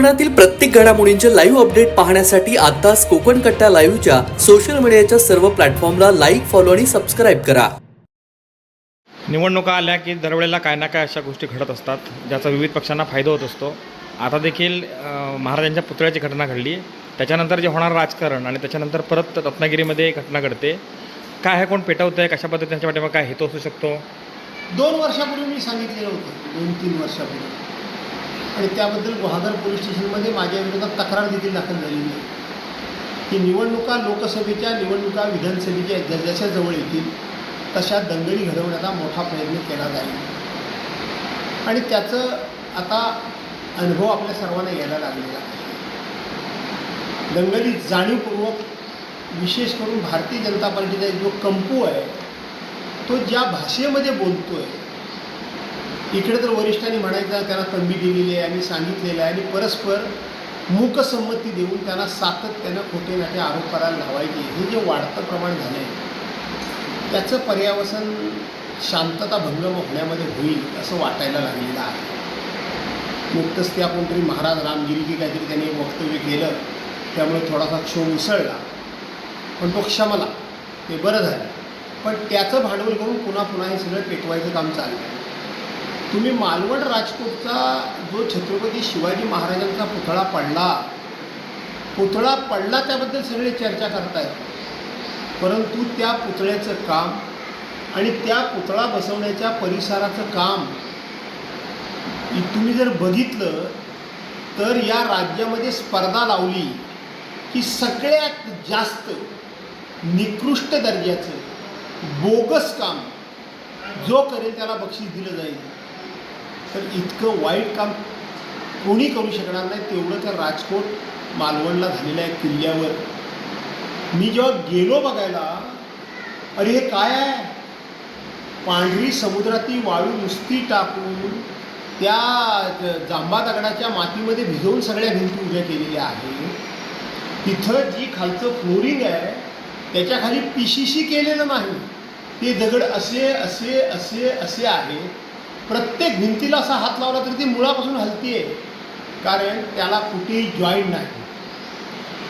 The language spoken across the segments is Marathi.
कोकणातील प्रत्येक घडामोडींचे लाईव्ह अपडेट पाहण्यासाठी आताच कोकण कट्टा लाईव्हच्या सोशल मीडियाच्या सर्व प्लॅटफॉर्मला लाईक फॉलो आणि सबस्क्राईब करा. निवडणुका आल्या की दरवेळेला काय ना काय अशा गोष्टी घडत असतात ज्याचा विविध पक्षांना फायदा होत असतो. आता देखील महाराजांच्या पुतळ्याची घटना घडली. त्याच्यानंतर जे होणार राजकारण आणि त्याच्यानंतर परत रत्नागिरीमध्ये घटना घडते. काय हे कोण पेटवतं आहे कशा पद्धतीने त्याच्या पाठीमागे काय हेतू असू शकतो? दोन वर्षापूर्वी मी सांगितलेलं होतं दोन तीन वर्षापूर्वी. आणि त्याबद्दल गुहागर पोलीस स्टेशनमध्ये माझ्या विरोधात तक्रार देखील दाखल झालेली आहे. की निवडणुका लोकसभेच्या निवडणुका विधानसभेच्या जसजशा जवळ येतील तशा दंगली घडवण्याचा मोठा प्रयत्न केला जाईल. आणि त्याचं आता अनुभव आपल्या सर्वांना यायला लागलेला आहे. दंगली जाणीवपूर्वक विशेष करून भारतीय जनता पार्टीचा जो कंपू आहे तो ज्या भाषेमध्ये बोलतो आहे इकडे तर वरिष्ठांनी म्हणायचं त्यांना तंबी दिलेली आहे आणि सांगितलेलं आहे. आणि परस्पर मूकसंमती देऊन त्यांना सातत्यानं खोटे नाटे आरोप करायला लावायचे. हे जे वाढतं प्रमाण झालं आहे त्याचं पर्यावसन शांतता भंग होण्यामध्ये होईल असं वाटायला लागलेलं आहे. नुकतंच ते आपण तरी महाराज रामगिरी की काहीतरी त्यांनी एक वक्तव्य केलं त्यामुळे थोडासा क्षोभ उसळला. पण तो क्षमला ते बरं झालं. पण त्याचं भांडवल करून पुन्हा पुन्हा हे सगळं पेटवायचं काम चाललं आहे तुम्ही मालवण राजकोटचा जो छत्रपती शिवाजी महाराजांचा पुतळा पडला पुतळा पडला त्याबद्दल सगळे चर्चा करतायत परंतु त्या पुतळ्याचं काम आणि त्या पुतळा बसवण्याच्या परिसराचं काम तुम्ही जर बघितलं तर या राज्यामध्ये स्पर्धा लावली की सगळ्यात जास्त निकृष्ट दर्जाचं बोगस काम जो करेल त्याला बक्षीस दिलं जाईल. तर इतकं वाईट काम कोणी करू शकणार नाही तेवढं तर राजकोट मालवणला झालेल्या आहे किल्ल्यावर. मी जेव्हा गेलो बघायला अरे हे काय आहे? पांढरी समुद्रातील वाळू नुसती टाकून त्या जांबा दगडाच्या मातीमध्ये भिजवून सगळ्या भिंती उभ्या केलेल्या आहेत. तिथं जी खालचं फ्लोरिंग आहे त्याच्याखाली पिशीशी केलेलं नाही. ते दगड असे असे असे असे आहे प्रत्येक भिंतीला असा हात लावला तरी ती मुळापासून हलती आहे. कारण त्याला कुठेही जॉईंट नाही.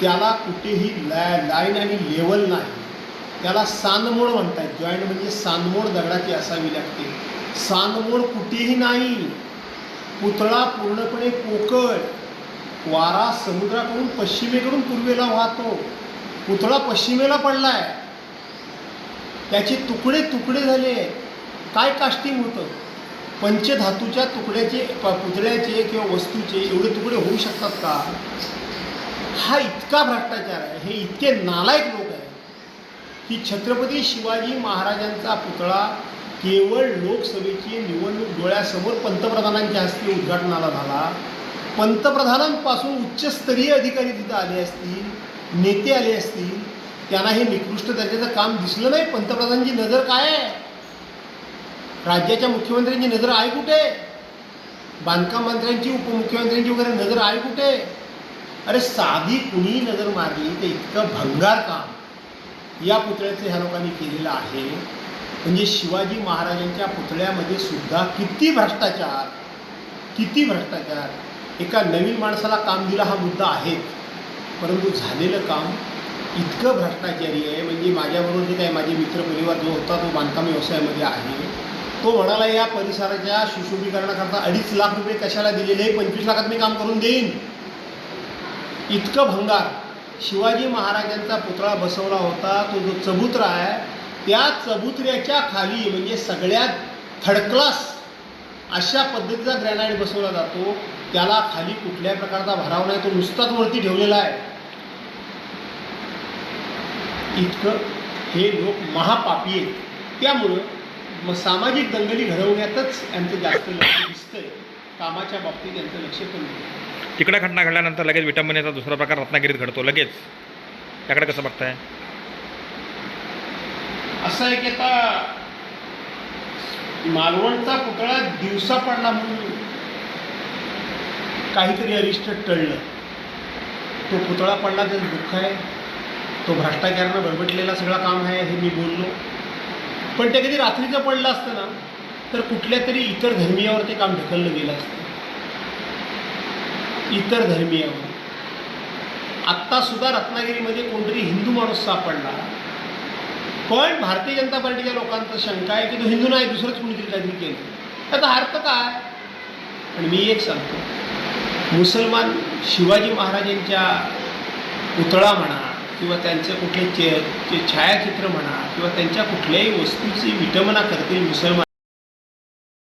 त्याला कुठेही लाय लाईन आणि लेवल नाही. त्याला सांदमोड म्हणतात. जॉईंट म्हणजे सांदमोड दगडाची असावी लागते. सांदमोड कुठेही नाही. पुतळा पूर्णपणे पोकळ. वारा समुद्राकडून पश्चिमेकडून पूर्वेला वाहतो. पुतळा पश्चिमेला पडलाय. त्याचे तुकडे तुकडे झाले. काय कास्टिंग होतं? पंचधातूच्या तुकड्याचे प- पुतळ्याचे किंवा वस्तूचे एवढे तुकडे होऊ शकतात का? हा इतका भ्रष्टाचार आहे हे इतके नालायक लोक आहेत. की छत्रपती शिवाजी महाराजांचा पुतळा केवळ लोकसभेची निवडणूक डोळ्यासमोर पंतप्रधानांच्या हस्ते उद्घाटनाला झाला. पंतप्रधानांपासून उच्चस्तरीय अधिकारी तिथं आले असतील नेते आले असतील त्यांना हे निकृष्ट दर्जाचं काम दिसलं नाही. पंतप्रधानांची नजर काय आहे? राज्याच्या मुख्यमंत्र्यांची नजर आहे कुठे? बांधकाम मंत्र्यांची उपमुख्यमंत्र्यांची वगैरे नजर आहे कुठे? अरे साधी कुणी नजर मारली तर इतकं भंगार काम या पुतळ्याचं ह्या लोकांनी केलेलं आहे. म्हणजे शिवाजी महाराजांच्या पुतळ्यामध्ये सुद्धा किती भ्रष्टाचार किती भ्रष्टाचार. एका नवीन माणसाला काम दिला हा मुद्दा आहे. परंतु झालेलं काम इतकं भ्रष्टाचारी आहे. म्हणजे माझ्याबरोबर जे काही माझे मित्रपरिवार जो होता तो बांधकाम व्यवसायामध्ये आहे. तो म्हणाला या परिसराच्या सुशोभीकरणाकरता अडीच लाख रुपये कशाला दिलेले? पंचवीस लाखात मी काम करून देईन. इतकं भंगार. शिवाजी महाराजांचा पुतळा बसवला होता तो जो चबुतरा आहे त्या चबुत्र्याच्या खाली म्हणजे सगळ्यात थर्ड क्लास अशा पद्धतीचा ग्रॅनाईट बसवला जातो. त्याला खाली कुठल्याही प्रकारचा भराव नाही तो नुसताच वरती ठेवलेला आहे. इतकं हे लोक महापापी आहेत. त्यामुळं मग सामाजिक दंगली घडवण्यातच यांचं जास्त लक्ष दिसतंय. कामाच्या बाबतीत यांचं लक्ष कमी. तिकडे घटना घडल्यानंतर लगेच विटंबनेचा दुसरा प्रकार रत्नागिरीत घडतो लगेच. त्याकडे कसं बघताय? असं आहे की आता मालवणचा पुतळा दिवसा पडला म्हणून काहीतरी अरिष्ट टळलं. तो पुतळा पडला तर दुःख आहे. तो भ्रष्टाचारानं बरबटलेला सगळा काम आहे हे मी बोललो. पण ते कधी रात्रीचं पडलं असतं ना तर कुठल्या तरी इतर धर्मीयावर ते काम ढकललं गेलं असतं. इतर धर्मीयावर. आत्ता सुद्धा रत्नागिरीमध्ये कोणतरी हिंदू माणूस सापडला. पण भारतीय जनता पार्टीच्या लोकांचं शंका आहे की तो हिंदू नाही दुसरंच कोणीतरी काहीतरी केलं. त्याचा अर्थ काय? आणि मी एक सांगतो. मुसलमान शिवाजी महाराजांच्या पुतळा म्हणा किंवा त्यांचे कुठले चे, चे छायाचित्र म्हणा किंवा त्यांच्या कुठल्याही वस्तूची विटंबना करतील मुसलमान